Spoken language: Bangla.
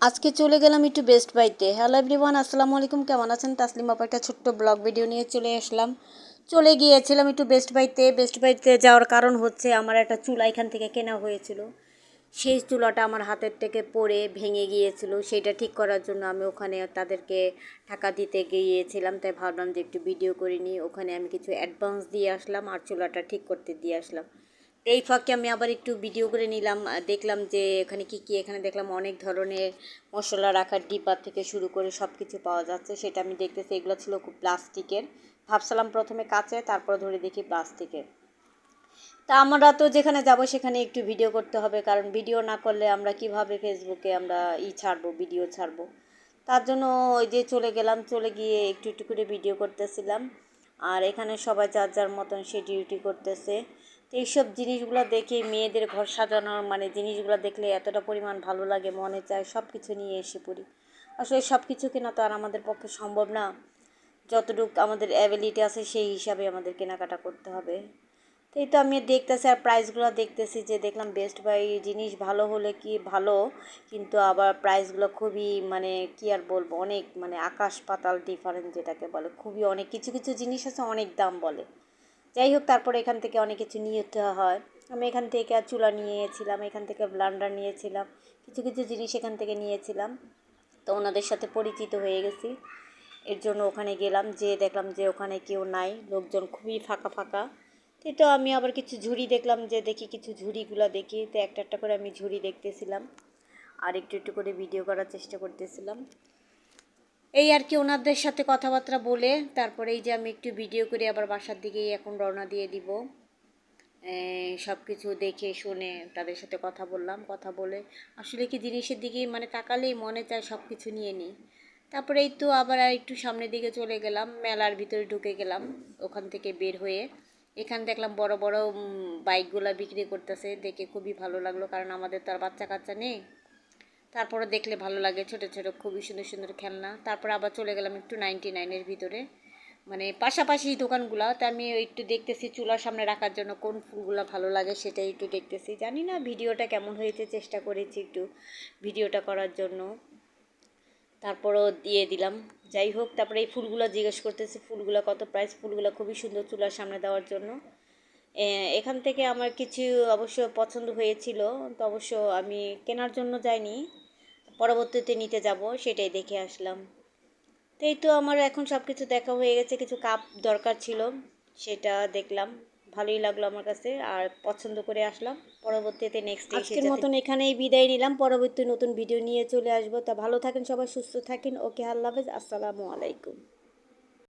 আজকে চলে গেলাম একটু বেস্ট বাইতে হ্যালো এভরিওয়ান আসসালামু আলাইকুম। কেমন আছেন? তাসলিম আপা একটা ছোট্ট ব্লগ ভিডিও নিয়ে চলে আসলাম। চলে গিয়েছিলাম একটু বেস্ট বাইতে বেস্ট বাইতে যাওয়ার কারণ হচ্ছে আমার একটা চুলা এখান থেকে কেনা হয়েছিল। সেই চুলাটা আমার হাতের থেকে পড়ে ভেঙে গিয়েছিল। সেইটা ঠিক করার জন্য আমি ওখানে তাদেরকে টাকা দিতে গিয়েছিলাম। তাই ভাবলাম যে একটু ভিডিও করে নিই। ওখানে আমি কিছু অ্যাডভান্স দিয়ে আসলাম আর চুলাটা ঠিক করতে দিয়ে আসলাম। এই ফাঁকে আমি আবার একটু ভিডিও করে নিলাম দেখলাম যে এখানে কি কি, এখানে দেখলাম অনেক ধরনের মশলা রাখার ডিব্বা থেকে শুরু করে সব কিছু পাওয়া যাচ্ছে, সেটা আমি দেখতেছি, এগুলো ছিল খুব প্লাস্টিকের। ভাবছিলাম প্রথমে কাঁচে, তারপর ধরে দেখি প্লাস্টিকের। তা আমরা তো যেখানে যাব সেখানে একটু ভিডিও করতে হবে, কারণ ভিডিও না করলে আমরা কীভাবে ফেসবুকে আমরা ই ছাড়বো ভিডিও ছাড়বো? তার জন্য ওই যে চলে গেলাম, চলে গিয়ে একটু একটু করে ভিডিও করতেছিলাম। আর এখানে সবাই যার যার মতন সে ডিউটি করতেছে। তো এইসব জিনিসগুলো দেখে মেয়েদের ঘর সাজানোর মানে জিনিসগুলো দেখলে এতটা পরিমাণ ভালো লাগে, মনে চায় সব কিছু নিয়ে এসে পড়ি। আসলে সব কিছু কেনা তো আর আমাদের পক্ষে সম্ভব না। যতটুকু আমাদের অ্যাবিলিটি আছে সেই হিসাবে আমাদের কেনাকাটা করতে হবে। তো এই তো আমি দেখতেছি আর প্রাইসগুলো দেখতেছি যে দেখলাম বেস্ট বাই জিনিস ভালো হলে কি ভালো, কিন্তু আবার প্রাইসগুলো খুবই মানে কি আর বলব, অনেক মানে আকাশ পাতাল ডিফারেন্স যেটাকে বলে, খুবই অনেক, কিছু কিছু জিনিস আছে অনেক দাম বলে। যাই হোক তারপরে এখান থেকে অনেক কিছু নিয়ে যেতে হয়। আমি এখান থেকে চুলা নিয়েছিলাম, এখান থেকে ব্লান্ডার নিয়েছিলাম, কিছু কিছু জিনিস এখান থেকে নিয়েছিলাম। তো ওনাদের সাথে পরিচিত হয়ে গেছি। এর জন্য ওখানে গেলাম যে দেখলাম যে ওখানে কেউ নাই, লোকজন খুবই ফাঁকা ফাঁকা। তো আমি আবার কিছু ঝুড়ি দেখলাম, যে দেখি কিছু ঝুড়িগুলো দেখি, তো একটা একটা করে আমি ঝুড়ি দেখতেছিলাম। আর একটু একটু করে ভিডিও করার চেষ্টা করতেছিলাম। এই আর কি ওনাদের সাথে কথাবার্তা বলে তারপরে এই যে আমি একটু ভিডিও করে আবার বাসার দিকেই এখন রওনা দিয়ে দিব। সব কিছু দেখে, শুনে তাদের সাথে কথা বললাম, কথা বলে আসলে কি জিনিসের দিকে মানে তাকালেই মনে চায় সব কিছু নিয়ে নিই। তারপরে এই তো আবার একটু সামনের দিকে চলে গেলাম, মেলার ভিতরে ঢুকে গেলাম ওখান থেকে বের হয়ে। এখানে দেখলাম বড় বড় বাইকগুলো বিক্রি করতেছে, দেখে খুবই ভালো লাগল কারণ আমাদের তো আর বাচ্চা কাচ্চা নেই। তারপরে দেখলে ভালো লাগে ছোট ছোট, খুবই সুন্দর সুন্দর খেলনা। তারপর আবার চলে গেলাম একটু নাইনটি নাইনের ভিতরে। মানে পাশাপাশি দোকানগুলো, তো আমি একটু দেখতেছি চুলার সামনে রাখার জন্য কোন ফুলগুলো ভালো লাগে সেটাই একটু দেখতেছি। জানি না ভিডিওটা কেমন হয়েছে, চেষ্টা করেছি একটু ভিডিওটা করার জন্য। তারপরও দিয়ে দিলাম। যাই হোক, তারপরে এই ফুলগুলো জিজ্ঞেস করতেছি, ফুলগুলো কত প্রাইস ফুলগুলো খুবই সুন্দর চুলার সামনে দেওয়ার জন্য। এখান থেকে আমার কিছু অবশ্য পছন্দ হয়েছিল তো অবশ্য আমি কেনার জন্য যাইনি। পরবর্তীতে নিতে যাব সেটাই দেখে আসলাম। তো এই তো আমার এখন সব কিছু দেখা হয়ে গেছে কিছু কাপ দরকার ছিল সেটা দেখলাম। ভালোই লাগল আমার কাছে আর পছন্দ করে আসলাম। পরবর্তীতে নেক্সট আজকের মতন এখানেই বিদায় নিলাম পরবর্তী নতুন ভিডিও নিয়ে চলে আসব। তা ভালো থাকেন সবাই সুস্থ থাকেন। ওকে আল্লাহ হাফেজ আসসালামু আলাইকুম।